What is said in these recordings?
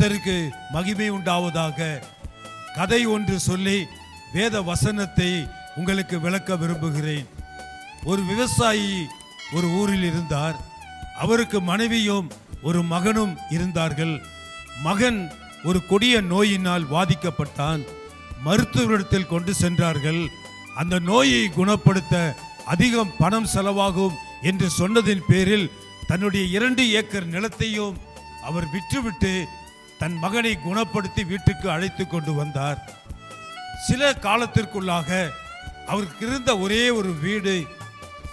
கர்த்தருக்கு மகிமை உண்டாவதாக கதை ஒன்று சொல்லி வேத வசனத்தை உங்களுக்கு விளக்க விரும்புகிறேன். ஒரு விவசாயி ஒரு ஊரில் இருந்தார். அவருக்கு மனைவியும் ஒரு மகனும் இருந்தார்கள். மகன் ஒரு கொடிய நோயினால் வாதிக்கப்பட்டான். மருத்துவரிடத்தில் கொண்டு சென்றார்கள். அந்த நோயை குணப்படுத்த அதிகம் பணம் செலவாகும் என்று சொன்னதின் பேரில் தன்னுடைய இரண்டு ஏக்கர் நிலத்தையும் அவர் விற்றுவிட்டு தன் மகனை குணப்படுத்தி வீட்டுக்கு அழைத்து கொண்டு வந்தார். சில காலத்திற்குள்ளாக அவருக்கு இருந்த ஒரே ஒரு வீடு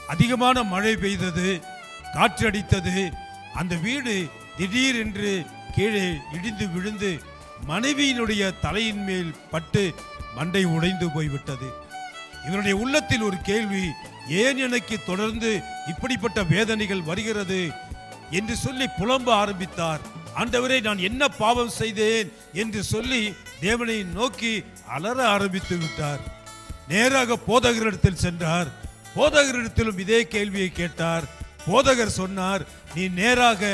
அதிகமான மழை பெய்தது காற்றடித்தது அந்த வீடு திடீரென்று கீழே இடிந்து விழுந்து மனைவியினுடைய தலையின் மேல் பட்டு மண்டை உடைந்து போய்விட்டது. இவருடைய உள்ளத்தில் ஒரு கேள்வி ஏன் எனக்கு தொடர்ந்து இப்படிப்பட்ட வேதனைகள் வருகிறது? என்று சொல்லி புலம்ப ஆரம்பித்தார். ஆண்டவரே நான் என்ன பாவம் செய்தேன் என்று சொல்லி தேவனை நோக்கி அலற ஆரம்பித்து விட்டார். நேராக போதகரிடத்தில் சென்றார். போதகரிடத்திலும் இதே கேள்வியை கேட்டார். போதகர் சொன்னார் நீ நேராக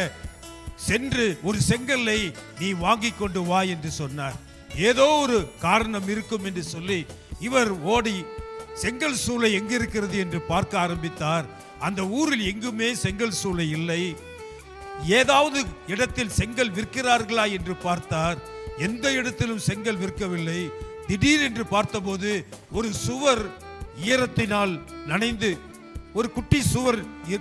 சென்று ஒரு செங்கல்லை நீ வாங்கி கொண்டு வா என்று சொன்னார். ஏதோ ஒரு காரணம் இருக்கும் என்று சொல்லி இவர் ஓடி செங்கல் சூளை எங்கிருக்கிறது என்று பார்க்க ஆரம்பித்தார். அந்த ஊரில் எங்குமே செங்கல் சூளை இல்லை. ஏதாவது இடத்தில் செங்கல் விற்கிறார்களா என்று பார்த்தார். எந்த இடத்திலும் செங்கல் விற்கவில்லை. திடீரென்று பார்த்தபோது ஒரு சுவர் ஈரத்தினால் நனைந்து ஒரு குட்டி சுவர்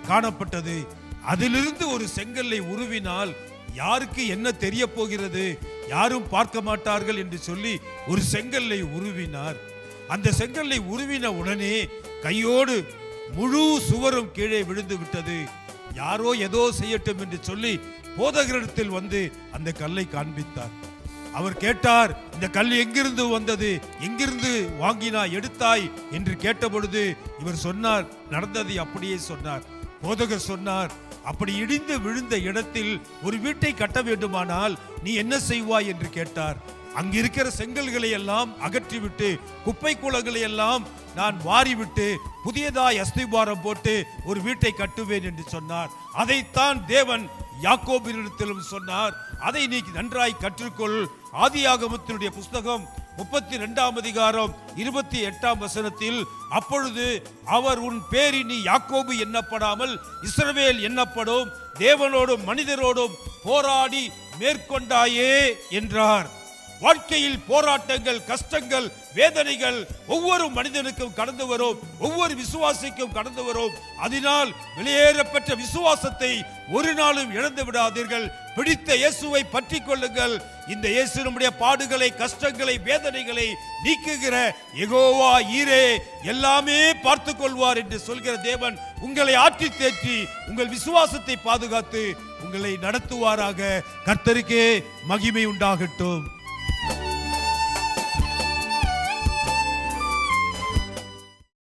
காணப்பட்டது. அதிலிருந்து ஒரு செங்கல்லை உருவினால் யாருக்கு என்ன தெரிய போகிறது? யாரும் பார்க்க மாட்டார்கள் என்று சொல்லி ஒரு செங்கல்லை உருவினார். அந்த செங்கல்லை உருவின உடனே கையோடு முழு சுவரும் கீழே விழுந்து விட்டது. யாரோ ஏதோ செய்யட்டும் என்று சொல்லி போதகரிடத்தில் வந்து அந்த கல்லை காண்பித்தார். அவர் கேட்டார் இந்த கல் எங்கிருந்து வந்தது? எங்கிருந்து வாங்கினா எடுத்தாய்? என்று கேட்டபொழுது இவர் சொன்னார் நடந்ததை அப்படியே சொன்னார். போதகர் சொன்னார் அப்படி இடிந்து விழுந்த இடத்தில் ஒரு வீட்டை கட்ட வேண்டுமானால் நீ என்ன செய்வாய்? என்று கேட்டார். அங்கிருக்கிற செங்கல்களை எல்லாம் அகற்றிவிட்டு குப்பை குளங்களை எல்லாம் நான் வாரிவிட்டு புதியதாய் அஸ்திபாரம் போட்டு ஒரு வீட்டை கட்டுவேன் என்று சொன்னார். அதைத்தான் தேவன் யாக்கோபினிடத்திலும் சொன்னார். அதை நீ நன்றாய் கற்றுக்கொள். ஆதியாகமத்தினுடைய புஸ்தகம் முப்பத்தி ரெண்டாம் அதிகாரம் இருபத்தி எட்டாம் வசனத்தில் அப்பொழுது அவர் உன் பேரி நீ யாக்கோபு எண்ணப்படாமல் இஸ்ரவேல் எண்ணப்படும் தேவனோடும் மனிதரோடும் போராடி மேற்கொண்டாயே என்றார். வாழ்க்கையில் போராட்டங்கள் கஷ்டங்கள் வேதனைகள் ஒவ்வொரு மனிதனுக்கும் கடந்து வரும் ஒவ்வொரு விசுவாசிக்கும் கடந்து வரும். அதனால் வெளியேறப்பெற்ற விசுவாசத்தை ஒரு நாளும் இழந்து விடாதீர்கள். பிடித்த இயேசுவை பற்றி கொள்ளுங்கள். இந்த இயேசு நம்முடைய பாடுகளை கஷ்டங்களை வேதனைகளை நீக்குகிற எகோவா ஈரே. எல்லாமே பார்த்து கொள்வார் என்று சொல்கிற தேவன் உங்களை ஆற்றி தேற்றி உங்கள் விசுவாசத்தை பாதுகாத்து உங்களை நடத்துவாராக. கர்த்தருக்கே மகிமை உண்டாகட்டும்.